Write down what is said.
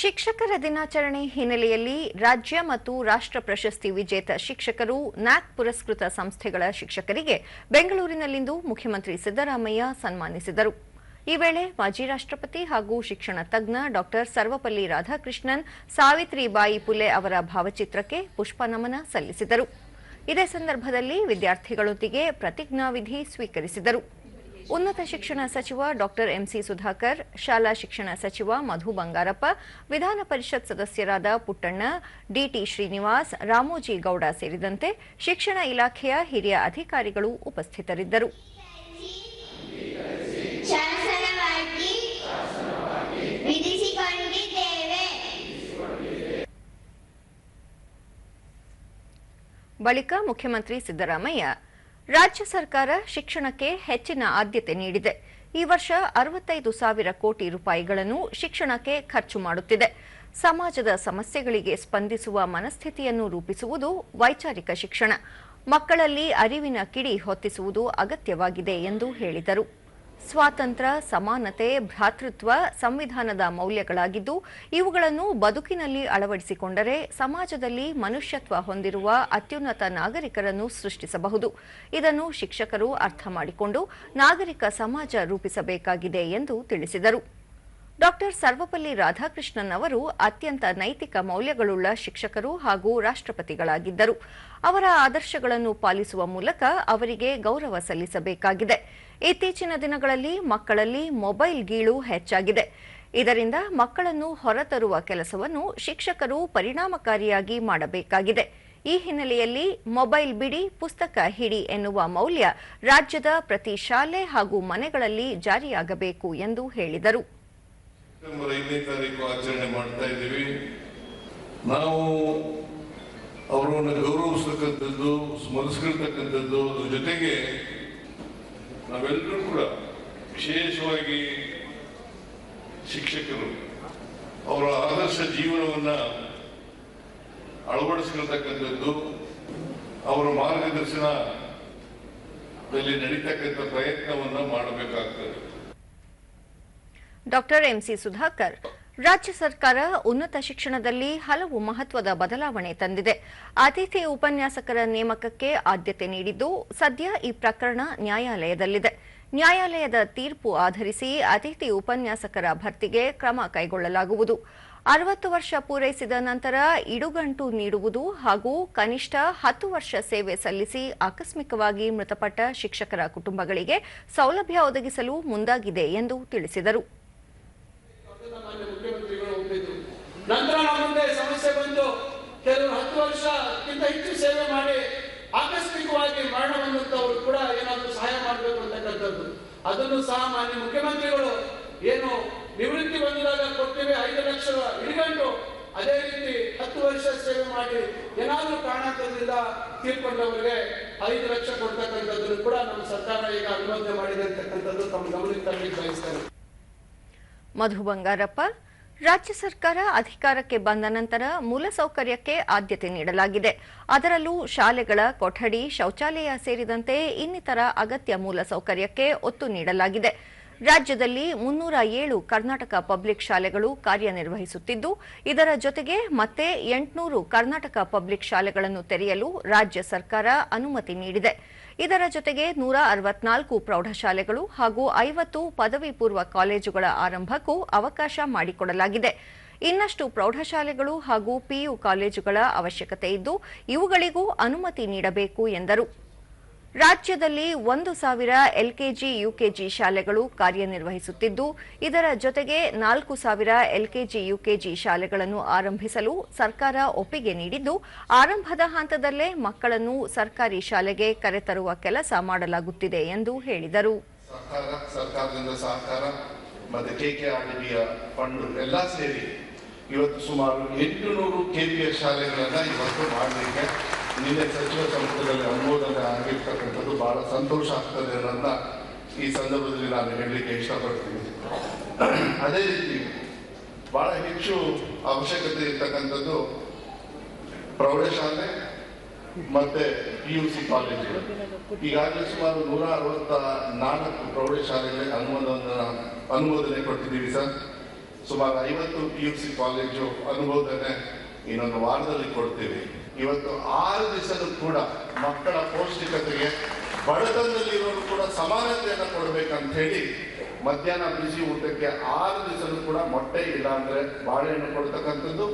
ಶಿಕ್ಷಕರ ದಿನಾಚರಣೆ ಹಿನ್ನೆಲೆಯಲ್ಲಿ ರಾಜ್ಯ ಮತ್ತು ರಾಷ್ಟ್ರ ಪ್ರಶಸ್ತಿ ವಿಜೇತ ಶಿಕ್ಷಕರು ನ್ಯಾಕ್ ಪುರಸ್ಕೃತ ಸಂಸ್ಥೆಗಳ ಶಿಕ್ಷಕರಿಗೆ ಬೆಂಗಳೂರಿನಲ್ಲಿಂದು ಮುಖ್ಯಮಂತ್ರಿ ಸಿದ್ದರಾಮಯ್ಯ ಸನ್ಮಾನಿಸಿದರು. ಈ ವೇಳೆ ಮಾಜಿ ರಾಷ್ಟ್ರಪತಿ ಹಾಗೂ ಶಿಕ್ಷಣ ತಜ್ಞ ಡಾ ಸರ್ವಪಲ್ಲಿ ರಾಧಾಕೃಷ್ಣನ್, ಸಾವಿತ್ರಿಬಾಯಿ ಪುಲೆ ಅವರ ಭಾವಚಿತ್ರಕ್ಕೆ ಪುಷ್ಪನಮನ ಸಲ್ಲಿಸಿದರು. ಇದೇ ಸಂದರ್ಭದಲ್ಲಿ ವಿದ್ಯಾರ್ಥಿಗಳೊಂದಿಗೆ ಪ್ರತಿಜ್ಞಾವಿಧಿ ಸ್ವೀಕರಿಸಿದರು. ಉನ್ನತ ಶಿಕ್ಷಣ ಸಚಿವ ಡಾಕ್ಟರ್ ಎಂಸಿ ಸುಧಾಕರ್ ಶಾಲಾ ಶಿಕ್ಷಣ ಸಚಿವ ಮಧು ಬಂಗಾರಪ್ಪ ವಿಧಾನ ಪರಿಷತ್ ಸದಸ್ಯರಾದ ಪುಟ್ಟಣ್ಣ ಡಿಟಿ ಶ್ರೀನಿವಾಸ್ ರಾಮೋಜಿ ಗೌಡ ಸೇರಿದಂತೆ ಶಿಕ್ಷಣ ಇಲಾಖೆಯ ಹಿರಿಯ ಅಧಿಕಾರಿಗಳು ಉಪಸ್ಥಿತರಿದ್ದರು. ಬಳಿಕ ಮುಖ್ಯಮಂತ್ರಿ ಸಿದ್ದರಾಮಯ್ಯ ರಾಜ್ಯ ಸರ್ಕಾರ ಶಿಕ್ಷಣಕ್ಕೆ ಹೆಚ್ಚಿನ ಆದ್ಯತೆ ನೀಡಿದೆ. ಈ ವರ್ಷ ಅರವತ್ತೈದು ಸಾವಿರ ಕೋಟಿ ರೂಪಾಯಿಗಳನ್ನು ಶಿಕ್ಷಣಕ್ಕೆ ಖರ್ಚು ಮಾಡುತ್ತಿದೆ. ಸಮಾಜದ ಸಮಸ್ಯೆಗಳಿಗೆ ಸ್ಪಂದಿಸುವ ಮನಸ್ಥಿತಿಯನ್ನು ರೂಪಿಸುವುದು ವೈಚಾರಿಕ ಶಿಕ್ಷಣ. ಮಕ್ಕಳಲ್ಲಿ ಅರಿವಿನ ಕಿಡಿ ಹೊತ್ತಿಸುವುದು ಅಗತ್ಯವಾಗಿದೆ ಎಂದು ಹೇಳಿದರು. ಸ್ವಾತಂತ್ರ್ಯ, ಸಮಾನತೆ, ಭ್ರಾತೃತ್ವ ಸಂವಿಧಾನದ ಮೌಲ್ಯಗಳಾಗಿದ್ದು, ಇವುಗಳನ್ನು ಬದುಕಿನಲ್ಲಿ ಅಳವಡಿಸಿಕೊಂಡರೆ ಸಮಾಜದಲ್ಲಿ ಮನುಷ್ಯತ್ವ ಹೊಂದಿರುವ ಅತ್ಯುನ್ನತ ನಾಗರಿಕರನ್ನು ಸೃಷ್ಟಿಸಬಹುದು. ಇದನ್ನು ಶಿಕ್ಷಕರು ಅರ್ಥ ಮಾಡಿಕೊಂಡು ನಾಗರಿಕ ಸಮಾಜ ರೂಪಿಸಬೇಕಾಗಿದೆ ಎಂದು ತಿಳಿಸಿದರು. ಡಾಕ್ಟರ್ ಸರ್ವಪಲ್ಲಿ ರಾಧಾಕೃಷ್ಣನ್ ಅವರು ಅತ್ಯಂತ ನೈತಿಕ ಮೌಲ್ಯಗಳುಳ್ಳ ಶಿಕ್ಷಕರು ಹಾಗೂ ರಾಷ್ಟ್ರಪತಿಗಳಾಗಿದ್ದರು. ಅವರ ಆದರ್ಶಗಳನ್ನು ಪಾಲಿಸುವ ಮೂಲಕ ಅವರಿಗೆ ಗೌರವ ಸಲ್ಲಿಸಬೇಕಾಗಿದೆ. ಇತ್ತೀಚಿನ ದಿನಗಳಲ್ಲಿ ಮಕ್ಕಳಲ್ಲಿ ಮೊಬೈಲ್ ಗೀಳು ಹೆಚ್ಚಾಗಿದೆ. ಇದರಿಂದ ಮಕ್ಕಳನ್ನು ಹೊರತರುವ ಕೆಲಸವನ್ನು ಶಿಕ್ಷಕರು ಪರಿಣಾಮಕಾರಿಯಾಗಿ ಮಾಡಬೇಕಾಗಿದೆ. ಈ ಹಿನ್ನೆಲೆಯಲ್ಲಿ ಮೊಬೈಲ್ ಬಿಡಿ, ಪುಸ್ತಕ ಹಿಡಿ ಎನ್ನುವ ಮೌಲ್ಯ ರಾಜ್ಯದ ಪ್ರತಿ ಶಾಲೆ ಹಾಗೂ ಮನೆಗಳಲ್ಲಿ ಜಾರಿಯಾಗಬೇಕು ಎಂದು ಹೇಳಿದರು. ಸೆಪ್ಟೆಂಬರ್ ಐದನೇ ತಾರೀಕು ಆಚರಣೆ ಮಾಡ್ತಾ ಇದ್ದೀವಿ. ನಾವು ಅವರನ್ನು ಗೌರವಿಸ್ತಕ್ಕಂಥದ್ದು ಸ್ಮರಿಸ್ಕೊಳ್ತಕ್ಕಂಥದ್ದು ಅದ್ರ ಜೊತೆಗೆ ನಾವೆಲ್ಲರೂ ಕೂಡ ವಿಶೇಷವಾಗಿ ಶಿಕ್ಷಕರು, ಅವರ ಆದರ್ಶ ಜೀವನವನ್ನ ಅಳವಡಿಸ್ಕೊಳ್ತಕ್ಕಂಥದ್ದು ಅವರ ಮಾರ್ಗದರ್ಶನದಲ್ಲಿ ನಡೀತಕ್ಕಂಥ ಪ್ರಯತ್ನವನ್ನು ಮಾಡಬೇಕಾಗ್ತದೆ. ಡಾಕ್ಟರ್ ಎಂಸಿ ಸುಧಾಕರ್, ರಾಜ್ಯ ಸರ್ಕಾರ ಉನ್ನತ ಶಿಕ್ಷಣದಲ್ಲಿ ಹಲವು ಮಹತ್ವದ ಬದಲಾವಣೆ ತಂದಿದೆ. ಅತಿಥಿ ಉಪನ್ಯಾಸಕರ ನೇಮಕಕ್ಕೆ ಆದ್ಯತೆ ನೀಡಿದ್ದು ಸದ್ಯ ಈ ಪ್ರಕರಣ ನ್ಯಾಯಾಲಯದಲ್ಲಿದೆ. ನ್ಯಾಯಾಲಯದ ತೀರ್ಪು ಆಧರಿಸಿ ಅತಿಥಿ ಉಪನ್ಯಾಸಕರ ಭರ್ತಿಗೆ ಕ್ರಮ ಕೈಗೊಳ್ಳಲಾಗುವುದು. ಅರವತ್ತು ವರ್ಷ ಪೂರೈಸಿದ ನಂತರ ಇಡುಗಂಟು ನೀಡುವುದು ಹಾಗೂ ಕನಿಷ್ಠ ಹತ್ತು ವರ್ಷ ಸೇವೆ ಸಲ್ಲಿಸಿ ಆಕಸ್ಮಿಕವಾಗಿ ಮೃತಪಟ್ಟ ಶಿಕ್ಷಕರ ಕುಟುಂಬಗಳಿಗೆ ಸೌಲಭ್ಯ ಒದಗಿಸಲು ಮುಂದಾಗಿದೆ ಎಂದು ತಿಳಿಸಿದರು ಅದನ್ನ ಮಾನ್ಯ ಮುಖ್ಯಮಂತ್ರಿಗಳು ಒಪ್ಪಿದ್ರು ನಂತರ ನಮ್ಮ ಮುಂದೆ ಸಮಸ್ಯೆ ಬಂದು ಕೆಲವರು ಹತ್ತು ವರ್ಷಕ್ಕಿಂತ ಹೆಚ್ಚು ಸೇವೆ ಮಾಡಿ ಆಕಸ್ಮಿಕವಾಗಿ ಮರಣ ಹೊಂದಂತವರು ಕೂಡ ಏನಾದರೂ ಸಹಾಯ ಮಾಡಬೇಕು ಅಂತಕ್ಕಂಥದ್ದು. ಅದನ್ನು ಸಹ ಮಾನ್ಯ ಮುಖ್ಯಮಂತ್ರಿಗಳು ಏನು ನಿವೃತ್ತಿ ಬಂದಾಗ ಕೊಡ್ತೀವಿ ಐದು ಲಕ್ಷ ಇಟ್ಕೊಂಡು ಅದೇ ರೀತಿ ಹತ್ತು ವರ್ಷ ಸೇವೆ ಮಾಡಿ ಏನಾದರೂ ಕಾರಣಾಂತರದಿಂದ ತೀರ್ಕೊಂಡವರಿಗೆ ಐದು ಲಕ್ಷ ಕೊಡ್ತಕ್ಕಂಥದ್ದನ್ನು ಕೂಡ ನಮ್ಮ ಸರ್ಕಾರ ಈಗ ಅನುಮೋದನೆ ಮಾಡಿದೆ ಅಂತಕ್ಕಂಥದ್ದು ತಮ್ಮ ಗಮನಕ್ಕೆ ತರಲಿಕ್ಕೆ ಬಯಸ್ತೇನೆ. ಮಧು ಬಂಗಾರಪ್ಪ ರಾಜ್ಯ ಸರ್ಕಾರ ಅಧಿಕಾರಕ್ಕೆ ಬಂದ ನಂತರ ಮೂಲಸೌಕರ್ಯಕ್ಕೆ ಆದ್ಯತೆ ನೀಡಲಾಗಿದೆ. ಅದರಲ್ಲೂ ಶಾಲೆಗಳ ಕೊಠಡಿ, ಶೌಚಾಲಯ ಸೇರಿದಂತೆ ಇನ್ನಿತರ ಅಗತ್ಯ ಮೂಲಸೌಕರ್ಯಕ್ಕೆ ಒತ್ತು ನೀಡಲಾಗಿದೆ. ರಾಜ್ಯದಲ್ಲಿ ಮುನ್ನೂರ ಏಳು ಕರ್ನಾಟಕ ಪಬ್ಲಿಕ್ ಶಾಲೆಗಳು ಕಾರ್ಯನಿರ್ವಹಿಸುತ್ತಿದ್ದು, ಇದರ ಜೊತೆಗೆ ಮತ್ತೆ ಎಂಟುನೂರು ಕರ್ನಾಟಕ ಪಬ್ಲಿಕ್ ಶಾಲೆಗಳನ್ನು ತೆರೆಯಲು ರಾಜ್ಯ ಸರ್ಕಾರ ಅನುಮತಿ ನೀಡಿದೆ. ಇದರ ಜೊತೆಗೆ ನೂರ ಅರವತ್ನಾಲ್ಕು ಪ್ರೌಢಶಾಲೆಗಳು ಹಾಗೂ ಐವತ್ತು ಪದವಿ ಪೂರ್ವ ಕಾಲೇಜುಗಳ ಆರಂಭಕ್ಕೂ ಅವಕಾಶ ಮಾಡಿಕೊಡಲಾಗಿದೆ. ಇನ್ನಷ್ಟು ಪ್ರೌಢಶಾಲೆಗಳು ಹಾಗೂ ಪಿಯು ಕಾಲೇಜುಗಳ ಅವಶ್ಯಕತೆ ಇದ್ದು ಇವುಗಳಿಗೂ ಅನುಮತಿ ನೀಡಬೇಕು ಎಂದರು. ರಾಜ್ಯದಲ್ಲಿ ಒಂದು ಸಾವಿರ ಎಲ್ಕೆಜಿ, ಯುಕೆಜಿ ಶಾಲೆಗಳು ಕಾರ್ಯನಿರ್ವಹಿಸುತ್ತಿದ್ದು, ಇದರ ಜೊತೆಗೆ ನಾಲ್ಕು ಸಾವಿರ ಎಲ್ಕೆಜಿ, ಯುಕೆಜಿ ಶಾಲೆಗಳನ್ನು ಆರಂಭಿಸಲು ಸರ್ಕಾರ ಒಪ್ಪಿಗೆ ನೀಡಿದ್ದು, ಆರಂಭದ ಹಂತದಲ್ಲೇ ಮಕ್ಕಳನ್ನು ಸರ್ಕಾರಿ ಶಾಲೆಗೆ ಕರೆತರುವ ಕೆಲಸ ಮಾಡಲಾಗುತ್ತಿದೆ ಎಂದು ಹೇಳಿದರು. ಇವತ್ತು ಸುಮಾರು ಎಂಟುನೂರು ಕೆಪಿಎಸ್ ಪಿ ಎಸ್ ಶಾಲೆಗಳನ್ನ ಇವತ್ತು ಮಾಡಲಿಕ್ಕೆ ನಿನ್ನೆ ಸಚಿವ ಸಂಪುಟದಲ್ಲಿ ಅನುಮೋದನೆ ಆಗಿರ್ತಕ್ಕಂಥದ್ದು ಬಹಳ ಸಂತೋಷ ಆಗ್ತದೆ ಅನ್ನೋದನ್ನ ಈ ಸಂದರ್ಭದಲ್ಲಿ ನಾನು ಹೇಳಲಿಕ್ಕೆ ಇಷ್ಟಪಡ್ತೀನಿ. ಅದೇ ರೀತಿ ಬಹಳ ಹೆಚ್ಚು ಅವಶ್ಯಕತೆ ಇರ್ತಕ್ಕಂಥದ್ದು ಪ್ರೌಢಶಾಲೆ ಮತ್ತೆ ಪಿ ಯು ಸಿ ಕಾಲೇಜುಗಳು ಈಗಾಗಲೇ ಸುಮಾರು ನೂರ ಅರವತ್ತ ನಾಲ್ಕು ಪ್ರೌಢಶಾಲೆಗೆ ಅನುಮೋದನ ಅನುಮೋದನೆ ಕೊಟ್ಟಿದ್ದೀವಿ ಸರ್. ಸುಮಾರು ಐವತ್ತು ಪಿ ಯು ಸಿ ಕಾಲೇಜು ಅನುಮೋದನೆ ಇನ್ನೊಂದು ವಾರದಲ್ಲಿ ಕೊಡ್ತೀವಿ. ಇವತ್ತು ಆರು ದಿವಸನೂ ಕೂಡ ಮಕ್ಕಳ ಪೌಷ್ಟಿಕತೆಗೆ ಬಡತನದಲ್ಲಿರೋರು ಕೂಡ ಸಮಾನತೆಯನ್ನು ಕೊಡಬೇಕಂತ ಹೇಳಿ ಮಧ್ಯಾಹ್ನ ಬಿಸಿ ಊಟಕ್ಕೆ ಆರು ದಿವಸನೂ ಕೂಡ ಮೊಟ್ಟೆ ಇಲ್ಲ ಅಂದರೆ ಬಾಳೆಹಣ್ಣು ಕೊಡ್ತಕ್ಕಂಥದ್ದು